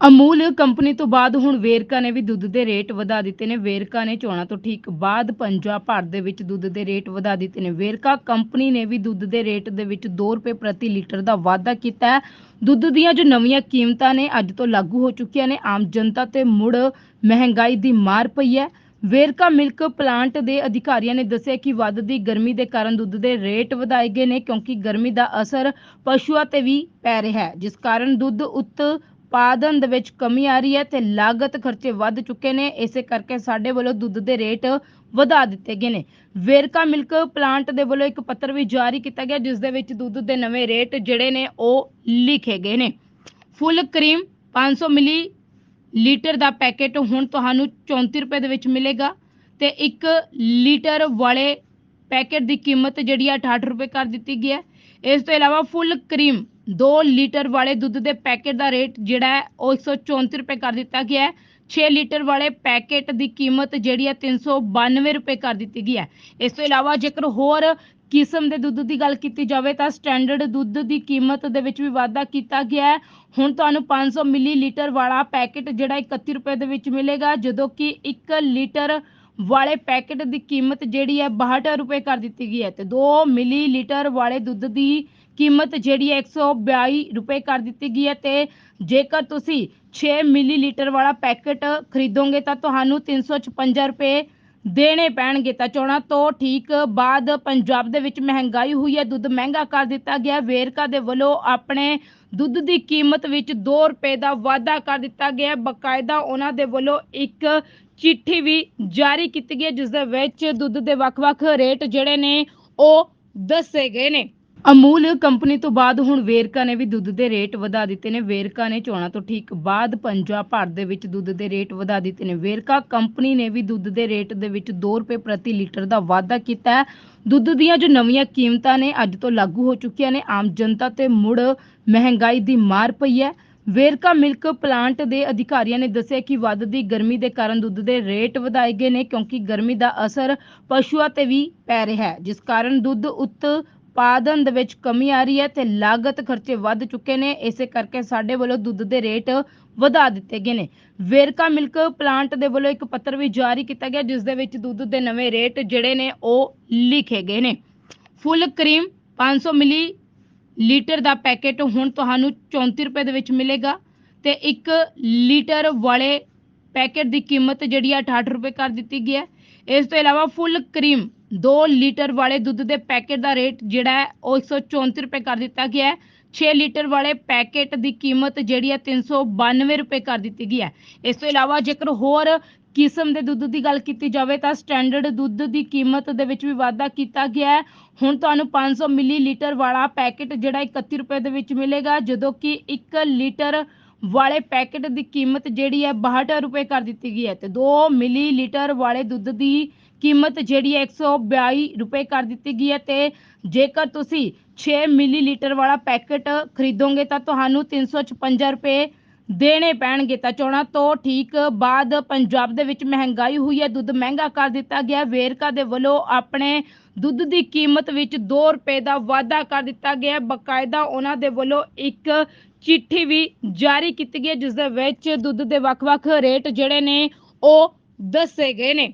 Amul company ਤੋਂ ਬਾਅਦ ਹੁਣ ਵੇਰਕਾ ਨੇ ਵੀ ਦੁੱਧ ਦੇ ਰੇਟ ਵਧਾ ਦਿੱਤੇ ਨੇ। ਵੇਰਕਾ ਨੇ ਚੋਣਾਂ ਤੋਂ ਠੀਕ ਬਾਅਦ ਪੰਜਾਬ ਭਰ ਦੇ ਵਿੱਚ ਦੁੱਧ ਦੇ ਰੇਟ ਵਧਾ ਦਿੱਤੇ ਨੇ। ਵੇਰਕਾ ਕੰਪਨੀ ਨੇ ਵੀ ਦੁੱਧ ਦੇ ਰੇਟ ਦੇ ਵਿੱਚ 2 ਰੁਪਏ ਪ੍ਰਤੀ ਲੀਟਰ ਦਾ ਵਾਧਾ ਕੀਤਾ ਹੈ। ਦੁੱਧ ਦੀਆਂ ਜੋ ਨਵੀਆਂ ਕੀਮਤਾਂ ਨੇ ਅੱਜ ਤੋਂ ਲਾਗੂ ਹੋ ਚੁੱਕੀਆਂ ਨੇ। ਆਮ ਜਨਤਾ ਤੇ ਮੁੜ ਮਹਿੰਗਾਈ ਦੀ ਮਾਰ ਪਈ ਹੈ। ਵੇਰਕਾ ਮਿਲਕ ਪਲਾਂਟ ਦੇ ਅਧਿਕਾਰੀਆਂ ਨੇ ਦੱਸਿਆ ਕਿ ਵੱਧਦੀ ਗਰਮੀ ਦੇ ਕਾਰਨ ਦੁੱਧ ਦੇ ਰੇਟ ਵਧਾਏ ਗਏ ਨੇ ਕਿਉਂਕਿ ਗਰਮੀ ਦਾ ਅਸਰ ਪਸ਼ੂਆਂ ਤੇ ਵੀ ਪੈ ਰਿਹਾ ਹੈ, ਜਿਸ ਕਾਰਨ ਦੁੱਧ ਉੱਤ ਉਤਪਾਦਨ ਦੇ ਵਿੱਚ ਕਮੀ ਆ ਰਹੀ ਹੈ ਤੇ ਲਾਗਤ ਖਰਚੇ ਵੱਧ ਚੁੱਕੇ ਨੇ, ਇਸੇ ਕਰਕੇ ਸਾਡੇ ਵੱਲੋਂ ਦੁੱਧ ਦੇ ਰੇਟ ਵਧਾ ਦਿੱਤੇ ਗਏ ਨੇ। ਵੇਰਕਾ ਮਿਲਕ ਪਲਾਂਟ ਦੇ ਵੱਲੋਂ ਇੱਕ ਪੱਤਰ ਵੀ ਜਾਰੀ ਕੀਤਾ ਗਿਆ, ਜਿਸ ਦੇ ਵਿੱਚ ਦੁੱਧ ਦੇ ਨਵੇਂ ਰੇਟ ਜਿਹੜੇ ਨੇ, ਉਹ ਲਿਖੇ ਗਏ ਨੇ। ਫੁੱਲ ਕਰੀਮ 500 ਮਿਲੀ ਲੀਟਰ ਦਾ ਪੈਕੇਟ ਹੁਣ ਤੁਹਾਨੂੰ 34 ਰੁਪਏ ਦੇ ਵਿੱਚ ਮਿਲੇਗਾ ਤੇ 1 ਲੀਟਰ ਵਾਲੇ ਪੈਕੇਟ ਦੀ ਕੀਮਤ ਜਿਹੜੀ ਆ 68 ਰੁਪਏ ਕਰ ਦਿੱਤੀ ਗਈ ਹੈ। ਇਸ ਤੋਂ ਇਲਾਵਾ ਫੁੱਲ ਕਰੀਮ 2 ਲੀਟਰ ਵਾਲੇ ਦੁੱਧ ਦੇ ਪੈਕੇਟ ਦਾ ਰੇਟ ਜਿਹੜਾ ਹੈ, ਉਹ 134 ਰੁਪਏ ਕਰ ਦਿੱਤਾ ਗਿਆ ਹੈ। 6 ਲੀਟਰ ਵਾਲੇ ਪੈਕੇਟ ਦੀ ਕੀਮਤ ਜਿਹੜੀ ਹੈ 392 ਰੁਪਏ ਕਰ ਦਿੱਤੀ ਗਈ ਹੈ। ਇਸ ਤੋਂ ਇਲਾਵਾ ਜੇਕਰ ਹੋਰ ਕਿਸਮ ਦੇ ਦੁੱਧ ਦੀ ਗੱਲ ਕੀਤੀ ਜਾਵੇ, ਤਾਂ ਸਟੈਂਡਰਡ ਦੁੱਧ ਦੀ ਕੀਮਤ ਦੇ ਵਿੱਚ ਵੀ ਵਾਧਾ ਕੀਤਾ ਗਿਆ ਹੈ। ਹੁਣ ਤੁਹਾਨੂੰ 500 ਮਿਲੀਲੀਟਰ ਵਾਲਾ ਪੈਕੇਟ ਜਿਹੜਾ 31 ਰੁਪਏ ਦੇ ਵਿੱਚ ਮਿਲੇਗਾ, ਜਦੋਂ ਕਿ 1 ਲੀਟਰ ਵਾਲੇ ਪੈਕੇਟ ਦੀ ਕੀਮਤ ਜਿਹੜੀ ਹੈ 62 ਰੁਪਏ ਕਰ ਦਿੱਤੀ ਗਈ ਹੈ ਤੇ 2 ਮਿਲੀਲੀਟਰ ਵਾਲੇ ਦੁੱਧ ਦੀ ਕੀਮਤ ਜਿਹੜੀ ਹੈ 142 ਰੁਪਏ ਕਰ ਦਿੱਤੀ ਗਈ ਹੈ ਤੇ ਜੇਕਰ ਤੁਸੀਂ 6 ਮਿਲੀਲੀਟਰ ਵਾਲਾ ਪੈਕੇਟ ਖਰੀਦੋਗੇ ਤਾਂ ਤੁਹਾਨੂੰ 356 ਰੁਪਏ ਦੇਣੇ ਪੈਣਗੇ ਤਾਂ ਚੋਣਾਂ ਤੋਂ ਠੀਕ ਬਾਅਦ ਪੰਜਾਬ ਦੇ ਵਿੱਚ ਮਹਿੰਗਾਈ ਹੋਈ ਹੈ, ਦੁੱਧ ਮਹਿੰਗਾ ਕਰ ਦਿੱਤਾ ਗਿਆ, ਵੇਰਕਾ ਦੇ ਵੱਲੋਂ ਆਪਣੇ ਦੁੱਧ ਦੀ ਕੀਮਤ ਵਿੱਚ 2 ਰੁਪਏ ਦਾ ਵਾਧਾ ਕਰ ਦਿੱਤਾ ਗਿਆ ਹੈ। ਬਕਾਇਦਾ ਉਹਨਾਂ ਦੇ ਵੱਲੋਂ ਇੱਕ ਚਿੱਠੀ ਵੀ ਜਾਰੀ ਕੀਤੀ ਗਈ ਹੈ, ਜਿਸ ਦੇ ਵਿੱਚ ਦੁੱਧ ਦੇ ਵੱਖ-ਵੱਖ ਰੇਟ ਜਿਹੜੇ ਨੇ ਉਹ ਦੱਸੇ ਗਏ ਨੇ ਅਮੂਲ ਕੰਪਨੀ ਤੋਂ ਬਾਅਦ ਹੁਣ ਵੇਰਕਾ ਨੇ ਵੀ ਦੁੱਧ ਦੇ ਰੇਟ ਵਧਾ ਦਿੱਤੇ ਨੇ। ਵੇਰਕਾ ਨੇ ਚੋਣਾਂ ਤੋਂ ਠੀਕ ਬਾਅਦ ਪੰਜਾਬ ਭਰ ਦੇ ਵਿੱਚ ਦੁੱਧ ਦੇ ਰੇਟ ਵਧਾ ਦਿੱਤੇ ਨੇ। ਵੇਰਕਾ ਕੰਪਨੀ ਨੇ ਵੀ ਦੁੱਧ ਦੇ ਰੇਟ ਦੇ ਵਿੱਚ 2 ਰੁਪਏ ਪ੍ਰਤੀ ਲੀਟਰ ਦਾ ਵਾਧਾ ਕੀਤਾ ਹੈ। ਦੁੱਧ ਦੀਆਂ ਜੋ ਨਵੀਆਂ ਕੀਮਤਾਂ ਨੇ ਅੱਜ ਤੋਂ ਲਾਗੂ ਹੋ ਚੁੱਕੀਆਂ ਨੇ। ਆਮ ਜਨਤਾ ਤੇ ਮੁੜ ਮਹਿੰਗਾਈ ਦੀ ਮਾਰ ਪਈ ਹੈ। ਵੇਰਕਾ ਮਿਲਕ ਪਲਾਂਟ ਦੇ ਅਧਿਕਾਰੀਆਂ ਨੇ ਦੱਸਿਆ ਕਿ ਵੱਧਦੀ ਗਰਮੀ ਦੇ ਕਾਰਨ ਦੁੱਧ ਦੇ ਰੇਟ ਵਧਾਏ ਗਏ ਨੇ ਕਿਉਂਕਿ ਗਰਮੀ ਦਾ ਅਸਰ ਪਸ਼ੂਆਂ ਤੇ ਵੀ ਪੈ ਰਿਹਾ ਹੈ, ਜਿਸ ਕਾਰਨ ਦੁੱਧ ਉੱਤ ਉਤਪਾਦਨ ਦੇ ਵਿੱਚ ਕਮੀ ਆ ਰਹੀ ਹੈ ਤੇ ਲਾਗਤ ਖਰਚੇ ਵੱਧ ਚੁੱਕੇ ਨੇ, ਇਸੇ ਕਰਕੇ ਸਾਡੇ ਵੱਲੋਂ ਦੁੱਧ ਦੇ ਰੇਟ ਵਧਾ ਦਿੱਤੇ ਗਏ ਨੇ। ਵੇਰਕਾ ਮਿਲਕ ਪਲਾਂਟ ਦੇ ਵੱਲੋਂ ਇੱਕ ਪੱਤਰ ਵੀ ਜਾਰੀ ਕੀਤਾ ਗਿਆ, ਜਿਸ ਦੇ ਵਿੱਚ ਦੁੱਧ ਦੇ ਨਵੇਂ ਰੇਟ ਜਿਹੜੇ ਨੇ, ਉਹ ਲਿਖੇ ਗਏ ਨੇ। ਫੁੱਲ ਕਰੀਮ 500 ਮਿਲੀ ਲੀਟਰ ਦਾ ਪੈਕੇਟ ਹੁਣ ਤੁਹਾਨੂੰ 34 ਰੁਪਏ ਦੇ ਵਿੱਚ ਮਿਲੇਗਾ ਤੇ 1 ਲੀਟਰ ਵਾਲੇ ਪੈਕੇਟ ਦੀ ਕੀਮਤ ਜਿਹੜੀ ਆ 68 ਰੁਪਏ ਕਰ ਦਿੱਤੀ ਗਈ ਹੈ। ਇਸ ਤੋਂ ਇਲਾਵਾ ਫੁੱਲ ਕਰੀਮ 2 ਲੀਟਰ ਵਾਲੇ ਦੁੱਧ ਦੇ ਪੈਕੇਟ ਦਾ ਰੇਟ ਜਿਹੜਾ ਹੈ, ਉਹ 134 ਰੁਪਏ ਕਰ ਦਿੱਤਾ ਗਿਆ ਹੈ। 6 ਲੀਟਰ ਵਾਲੇ ਪੈਕੇਟ ਦੀ ਕੀਮਤ ਜਿਹੜੀ ਹੈ 392 ਰੁਪਏ ਕਰ ਦਿੱਤੀ ਗਈ ਹੈ। ਇਸ ਤੋਂ ਇਲਾਵਾ ਜੇਕਰ ਹੋਰ ਕਿਸਮ ਦੇ ਦੁੱਧ ਦੀ ਗੱਲ ਕੀਤੀ ਜਾਵੇ, ਤਾਂ ਸਟੈਂਡਰਡ ਦੁੱਧ ਦੀ ਕੀਮਤ ਦੇ ਵਿੱਚ ਵੀ ਵਾਧਾ ਕੀਤਾ ਗਿਆ ਹੈ। ਹੁਣ ਤੁਹਾਨੂੰ 500 ਮਿਲੀਲੀਟਰ ਵਾਲਾ ਪੈਕੇਟ ਜਿਹੜਾ 31 ਰੁਪਏ ਦੇ ਵਿੱਚ ਮਿਲੇਗਾ, ਜਦੋਂ ਕਿ 1 ਲੀਟਰ ਵਾਲੇ ਪੈਕੇਟ ਦੀ ਕੀਮਤ ਜਿਹੜੀ ਹੈ 62 ਰੁਪਏ ਕਰ ਦਿੱਤੀ ਗਈ ਹੈ। ਤੇ 2 ਮਿਲੀਲੀਟਰ ਵਾਲੇ ਦੁੱਧ ਦੀ ਕੀਮਤ ਜਿਹੜੀ ਹੈ 142 ਰੁਪਏ ਕਰ ਦਿੱਤੀ ਗਈ ਹੈ ਤੇ ਜੇਕਰ ਤੁਸੀਂ 6 ਮਿਲੀਲੀਟਰ ਵਾਲਾ ਪੈਕੇਟ ਖਰੀਦੋਗੇ ਤਾਂ ਤੁਹਾਨੂੰ 356 ਰੁਪਏ ਦੇਣੇ ਪੈਣਗੇ। ਤਾਂ ਚੋਣਾਂ ਤੋਂ ਠੀਕ ਬਾਅਦ ਪੰਜਾਬ ਦੇ ਵਿੱਚ ਮਹਿੰਗਾਈ ਹੋਈ ਹੈ, ਦੁੱਧ ਮਹਿੰਗਾ ਕਰ ਦਿੱਤਾ ਗਿਆ ਵੇਰਕਾ ਦੇ ਵੱਲੋਂ ਆਪਣੇ ਦੁੱਧ ਦੀ ਕੀਮਤ ਵਿੱਚ 2 ਰੁਪਏ ਦਾ ਵਾਧਾ ਕਰ ਦਿੱਤਾ ਗਿਆ ਹੈ। ਬਕਾਇਦਾ ਉਹਨਾਂ ਦੇ ਵੱਲੋਂ ਇੱਕ ਚਿੱਠੀ ਵੀ ਜਾਰੀ ਕੀਤੀ ਗਈ ਹੈ, ਜਿਸ ਦੇ ਵਿੱਚ ਦੁੱਧ ਦੇ ਵੱਖ-ਵੱਖ ਰੇਟ ਜਿਹੜੇ ਨੇ ਉਹ ਦੱਸੇ ਗਏ ਨੇ।